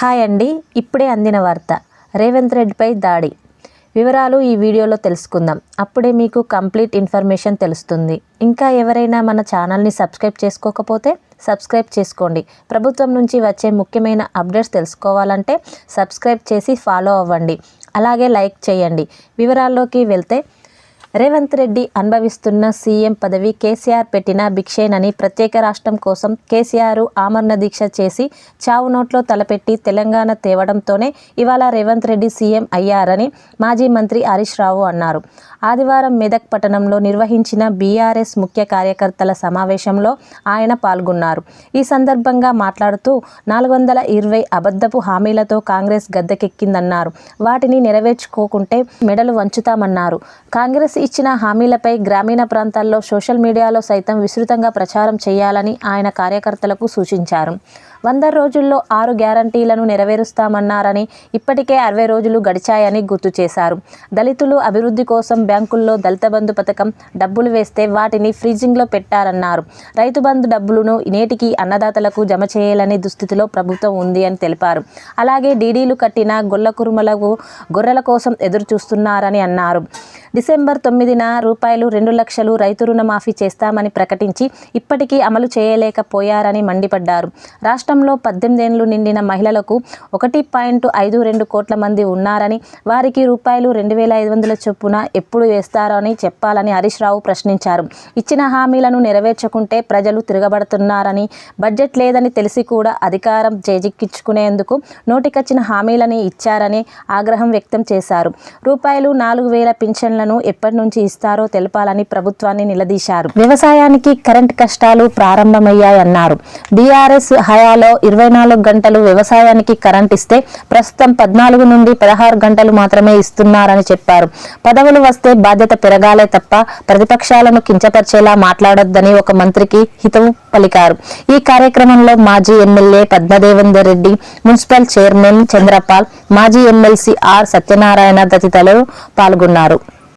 Hi అండి ఇప్పుడే అందిన వార్త. రేవంత్ రెడ్డిపై దాడి. వివరాలు ఈ వీడియోలో తెలుసుకుందాం. అప్పుడే మీకు కంప్లీట్ ఇన్ఫర్మేషన్ తెలుస్తుంది. ఇంకా ఎవరైనా మన ఛానల్ని సబ్స్క్రైబ్ చేసుకోకపోతే సబ్స్క్రైబ్ చేసుకోండి. ప్రభుత్వం నుంచి వచ్చే ముఖ్యమైన అప్డేట్స్ తెలుసుకోవాలంటే సబ్స్క్రైబ్ చేసి ఫాలో అవ్వండి. అలాగే లైక్ చేయండి. వివరాల్లోకి వెళ్తే రేవంత్ రెడ్డి అనుభవిస్తున్న సీఎం పదవి కేసీఆర్ పెట్టిన భిక్షేనని ప్రత్యేక రాష్ట్రం కోసం కేసీఆర్ ఆమరణ దీక్ష చేసి చావు నోట్లో తలపెట్టి తెలంగాణ తేవడంతోనే ఇవాళ రేవంత్ రెడ్డి సీఎం అయ్యారని మాజీ మంత్రి హరీష్ రావు అన్నారు. ఆదివారం మెదక్ పట్టణంలో నిర్వహించిన బీఆర్ఎస్ ముఖ్య కార్యకర్తల సమావేశంలో ఆయన పాల్గొన్నారు. ఈ సందర్భంగా మాట్లాడుతూ నాలుగు వందల ఇరవై అబద్ధపు హామీలతో కాంగ్రెస్ గద్దెకెక్కిందన్నారు. వాటిని నెరవేర్చుకోకుంటే మెడలు వంచుతామన్నారు. కాంగ్రెస్ ఇచ్చిన హామీలపై గ్రామీణ ప్రాంతాల్లో సోషల్ మీడియాలో సైతం విస్తృతంగా ప్రచారం చేయాలని ఆయన కార్యకర్తలకు సూచించారు. వంద రోజుల్లో ఆరు గ్యారంటీలను నెరవేరుస్తామన్నారని ఇప్పటికే అరవై రోజులు గడిచాయని గుర్తు చేశారు. దళితులు అభివృద్ధి కోసం బ్యాంకుల్లో దళిత బంధు పథకం డబ్బులు వేస్తే వాటిని ఫ్రీజింగ్లో పెట్టారన్నారు. రైతు బంధు డబ్బులను నేటికి అన్నదాతలకు జమ చేయాలనే దుస్థితిలో ప్రభుత్వం ఉంది అని తెలిపారు. అలాగే డీడీలు కట్టిన గొల్ల కురుమలకు గొర్రెల కోసం ఎదురు చూస్తున్నారని అన్నారు. డిసెంబర్ తొమ్మిదిన రూపాయలు రెండు లక్షలు రైతు రుణమాఫీ చేస్తామని ప్రకటించి ఇప్పటికీ అమలు చేయలేకపోయారని మండిపడ్డారు. రాష్ట్ర రాష్ట్రంలో పద్దెనిమిదేండ్లు నిండిన మహిళలకు ఒకటి పాయింట్ ఐదు రెండు కోట్ల మంది ఉన్నారని వారికి రూపాయలు రెండు వేల ఐదు వందల చొప్పున ఎప్పుడు వేస్తారని చెప్పాలని హరీష్ రావు ప్రశ్నించారు. ఇచ్చిన హామీలను నెరవేర్చకుంటే ప్రజలు తిరగబడుతున్నారని బడ్జెట్ లేదని తెలిసి కూడా అధికారం చేజిక్కించుకునేందుకు నోటికొచ్చిన హామీలని ఇచ్చారని ఆగ్రహం వ్యక్తం చేశారు. రూపాయలు నాలుగు వేల పింఛన్లను ఎప్పటి నుంచి ఇస్తారో తెలపాలని ప్రభుత్వాన్ని నిలదీశారు. వ్యవసాయానికి కరెంట్ కష్టాలు ప్రారంభమయ్యాయన్నారు. బీఆర్ఎస్ హయాలో ఇరవై నాలుగు గంటలు వ్యవసాయానికి కరెంట్ ఇస్తే ప్రస్తుతం పద్నాలుగు నుండి పదహారు గంటలు మాత్రమే ఇస్తున్నారని చెప్పారు. పదవులు వస్తే బాధ్యత పెరగాలే తప్ప ప్రతిపక్షాలను కించపరిచేలా మాట్లాడొద్దని ఒక మంత్రికి హితవు పలికారు. ఈ కార్యక్రమంలో మాజీ MLA Padmadevender Reddy municipal chairman Chandrapal మాజీ ఎమ్మెల్సీ ఆర్ సత్యనారాయణ తదితరులు పాల్గొన్నారు.